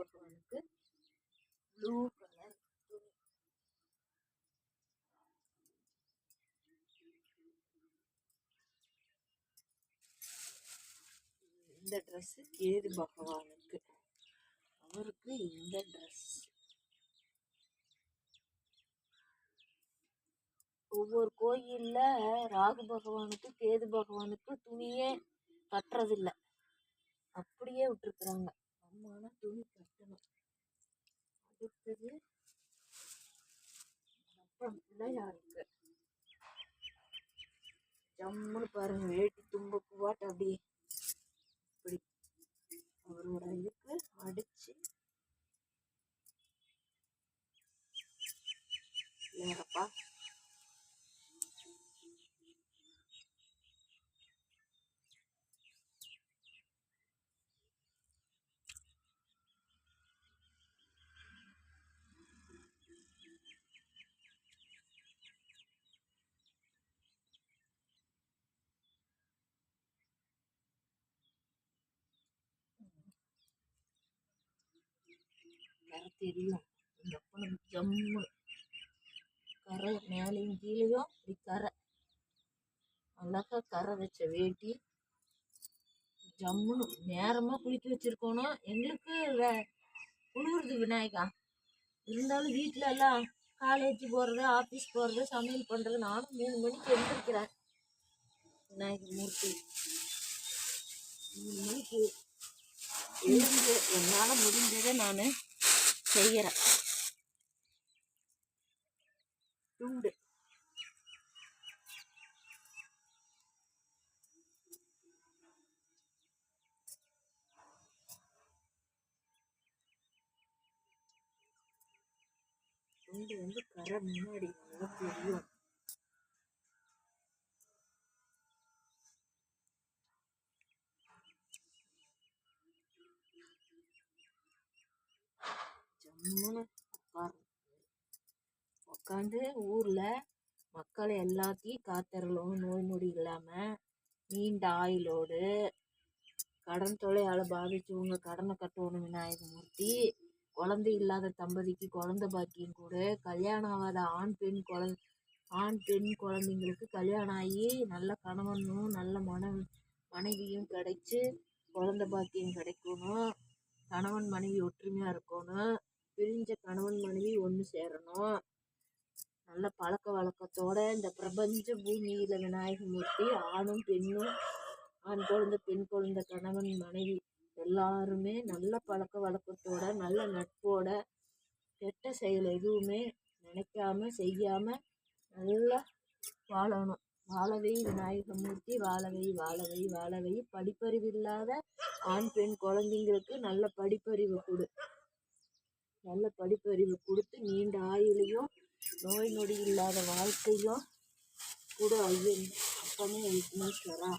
பகவானுக்கு blue colour துணி. இந்த ட்ரெஸ்ஸு கேது பகவானுக்கு? அவருக்கு இந்த ட்ரெஸ் ஒவ்வொரு கோயில்ல ராகு பகவானுக்கு கேது பகவானுக்கு துணியே கட்டுறதில்ல. அப்படியே விட்டுருக்குறாங்க. நம்ம துணி கட்டணும் அடுத்தது அப்புறம் பிள்ளையாருக்கு ஜம்முன்னு பாருங்க வேட்டி தும்ப பாட்டு அப்படி இப்படி அவரோட இதுக்கு அடிச்சு கரை தெரியும். எப்பவும் ஜம்மு கரை மேலேயும் கீழேயும் இப்படி கரை. அழகா கரை வச்ச வேட்டி. ஜம்முன்னு நேரமாக குளிக்க வச்சிருக்கணும் எங்களுக்கு வே- குளிருது விநாயகா. இருந்தாலும் வீட்டில் எல்லாம் காலேஜ் போகிறது ஆஃபீஸ் போகிறது சமையல் பண்ணுறது நானும் மூணு மணிக்கு எழுந்திருக்கிறேன் விநாயகர் மூர்த்தி. மூணு மணிக்கு எழுந்து என்னால் முடிஞ்சதை நான் செய்கிறேன் துண்டு துண்டு வந்து கரை முன்னாடி நல்லா தெரியும் ஜம்முன்னு உட்காரணும் உட்காந்து ஊரில் மக்களை எல்லாத்தையும் காத்தரலும் நோய் நொடி இல்லாமல் நீண்ட ஆயுளோடு கடன் தொலையால் பாதிச்சவங்க கடனை கட்டணும் விநாயகமூர்த்தி குழந்தை இல்லாத தம்பதிக்கு குழந்த பாக்கியம் கூட. கல்யாணம் ஆகாத ஆண் பெண் குழந் ஆண் பெண் குழந்தைங்களுக்கு கல்யாணம் ஆகி நல்ல கணவனும் நல்ல மன மனைவியும் கிடைச்சி குழந்த பாக்கியம் கிடைக்கணும். கணவன் மனைவி ஒற்றுமையாக இருக்கணும். பிரிஞ்ச கணவன் மனைவி ஒன்று சேரணும். நல்ல பழக்க வழக்கத்தோட இந்த பிரபஞ்ச பூமியில் விநாயகமூர்த்தி ஆணும் பெண்ணும் ஆண் குழந்தை பெண் குழந்தை கணவன் மனைவி எல்லாருமே நல்ல பழக்க வழக்கத்தோட நல்ல நட்போட கெட்ட செயல் எதுவுமே நினைக்காம செய்யாம நல்லா வாழணும். வாழவை விநாயகமூர்த்தி வாழவை வாழவை வாழவை. படிப்பறிவு இல்லாத ஆண் பெண் குழந்தைங்களுக்கு நல்ல படிப்பறிவு கொடு. நல்ல படிப்பறிவு கொடுத்து நீண்ட ஆயுளையும் நோய் நொடி இல்லாத வாழ்க்கையும் கொடு ஐயன் அப்பனே விக்னேஸ்வரா